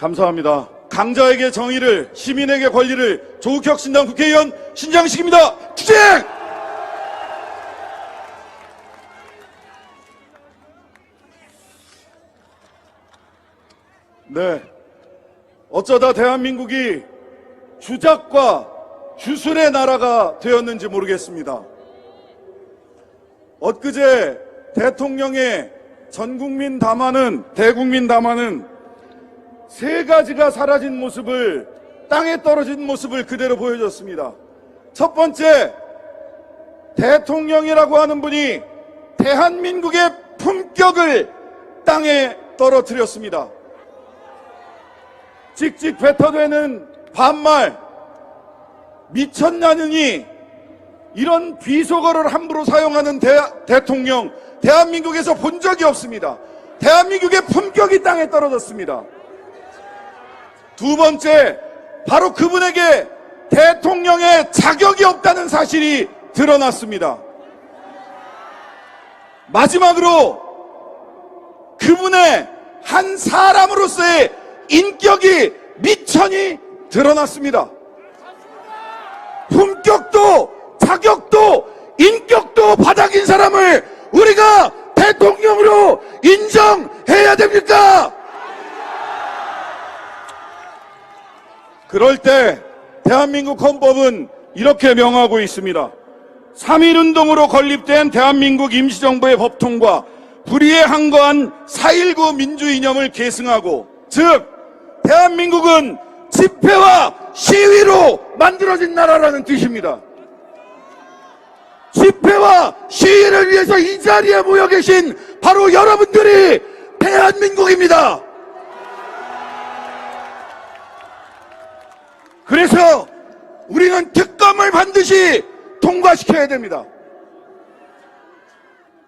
감사합니다. 강자에게 정의를, 시민에게 권리를 조국혁 신당 국회의원 신장식입니다. 투쟁! 네. 어쩌다 대한민국이 주작과 주술의 나라가 되었는지 모르겠습니다. 엊그제 대통령의 전국민 담화는, 대국민 담화는 세 가지가 사라진 모습을, 땅에 떨어진 모습을 그대로 보여줬습니다. 첫 번째, 대통령이라고 하는 분이 대한민국의 품격을 땅에 떨어뜨렸습니다. 찍찍 뱉어대는 반말, 미쳤냐느니 이런 비속어를 함부로 사용하는 대, 대통령 대한민국에서 본 적이 없습니다. 대한민국의 품격이 땅에 떨어졌습니다. 두 번째, 바로 그분에게 대통령의 자격이 없다는 사실이 드러났습니다. 마지막으로 그분의 한 사람으로서의 인격이 미천이 드러났습니다. 품격도 자격도 인격도 바닥인 사람을 우리가 대통령으로 인정해야 됩니까? 그럴 때 대한민국 헌법은 이렇게 명하고 있습니다. 3.1운동으로 건립된 대한민국 임시정부의 법통과 불의에 항거한 4.19 민주이념을 계승하고 즉 대한민국은 집회와 시위로 만들어진 나라라는 뜻입니다. 집회와 시위를 위해서 이 자리에 모여 계신 바로 여러분들이 대한민국입니다. 그래서 우리는 특검을 반드시 통과시켜야 됩니다.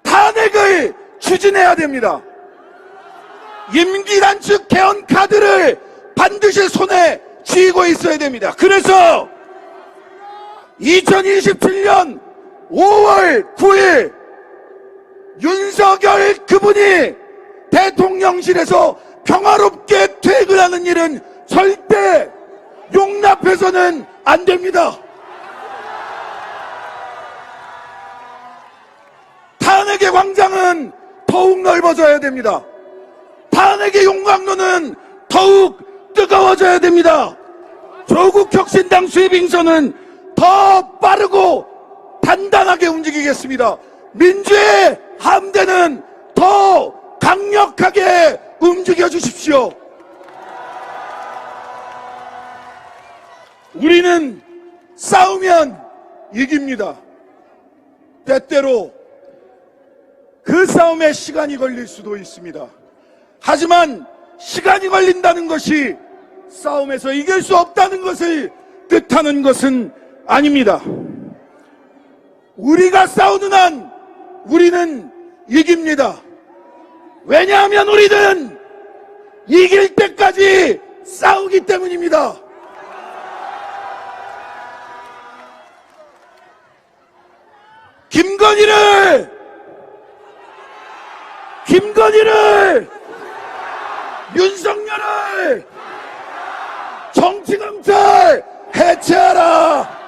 탄핵을 추진해야 됩니다. 임기 단축 개헌 카드를 반드시 손에 쥐고 있어야 됩니다. 그래서 2027년 5월 9일 윤석열 그분이 대통령실에서 평화롭게 퇴근하는 일은 절대 용납해서는 안 됩니다. 탄핵의 광장은 더욱 넓어져야 됩니다. 탄핵의 용광로는 더욱 뜨거워져야 됩니다. 조국 혁신당 수입 인선은 더 빠르고 단단하게 움직이겠습니다. 민주의 함대는 더 강력하게 움직여 주십시오. 우리는 싸우면 이깁니다. 때때로 그 싸움에 시간이 걸릴 수도 있습니다. 하지만 시간이 걸린다는 것이 싸움에서 이길 수 없다는 것을 뜻하는 것은 아닙니다. 우리가 싸우는 한 우리는 이깁니다. 왜냐하면 우리는 이길 때까지 싸우기 때문입니다. 김건희를! 김건희를! 윤석열을! 정치검찰 해체하라